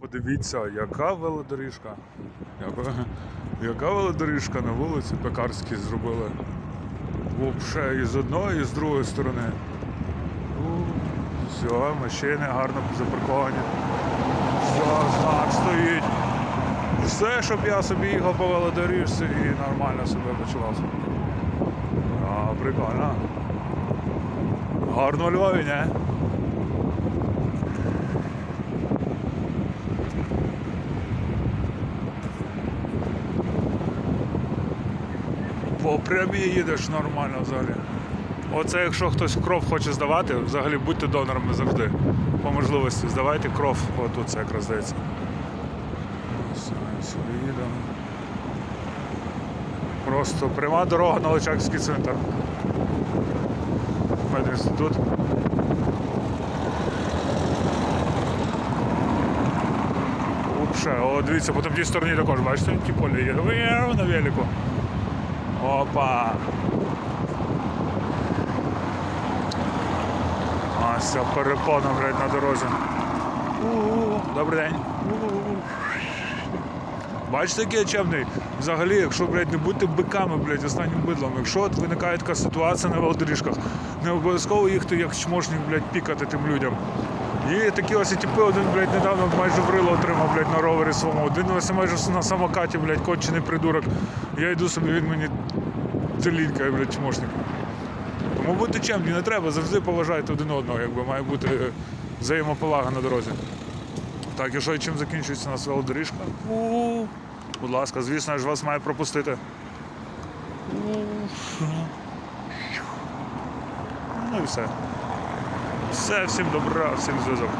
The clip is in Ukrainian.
Подивіться, яка велодоріжка. Яка, велодоріжка на вулиці Пекарській зробили. Вообще і з одної, і з другої сторони. Все, машини гарно запарковані. Все, знак стоїть. Все, щоб я собі їхав по велодоріжці і нормально себе почувався. А, прикольно. Гарно Львові, не? По прямій їдеш нормально взагалі. Оце якщо хтось кров хоче здавати, взагалі будьте донорами завжди. По можливості здавайте кров, отут це якраз здається. Просто пряма дорога на Личакський центр. Медінститут. Вообще, о, дивіться, по тій стороні також, бачите, ті полі. Віу, на велику. Опа. Ось ця перепона, блядь, на дорозі. Добрий день. Бачите, який я чемний? Взагалі, якщо, блядь, не бути биками, блядь, останнім бидлом, якщо от виникає така ситуація на велодоріжках, не обов'язково їхати як чмошник, блядь, пікати тим людям. І такі ось і типи, один, блядь, недавно майже врило отримав, блядь, на ровері своєму. Один ось майже на самокаті, блядь, кончений придурок. Я йду собі, він мені целінькає, блядь, чмошник. Тому будьте чемні, не треба, завжди поважайте один одного, якби має бути е, взаємоповага на дорозі. Так, і що чим закінчується у нас велодоріжка? Будь ласка, звісно, я ж вас маю пропустити. Ну і все. Все, всім добра, всім зв'язок.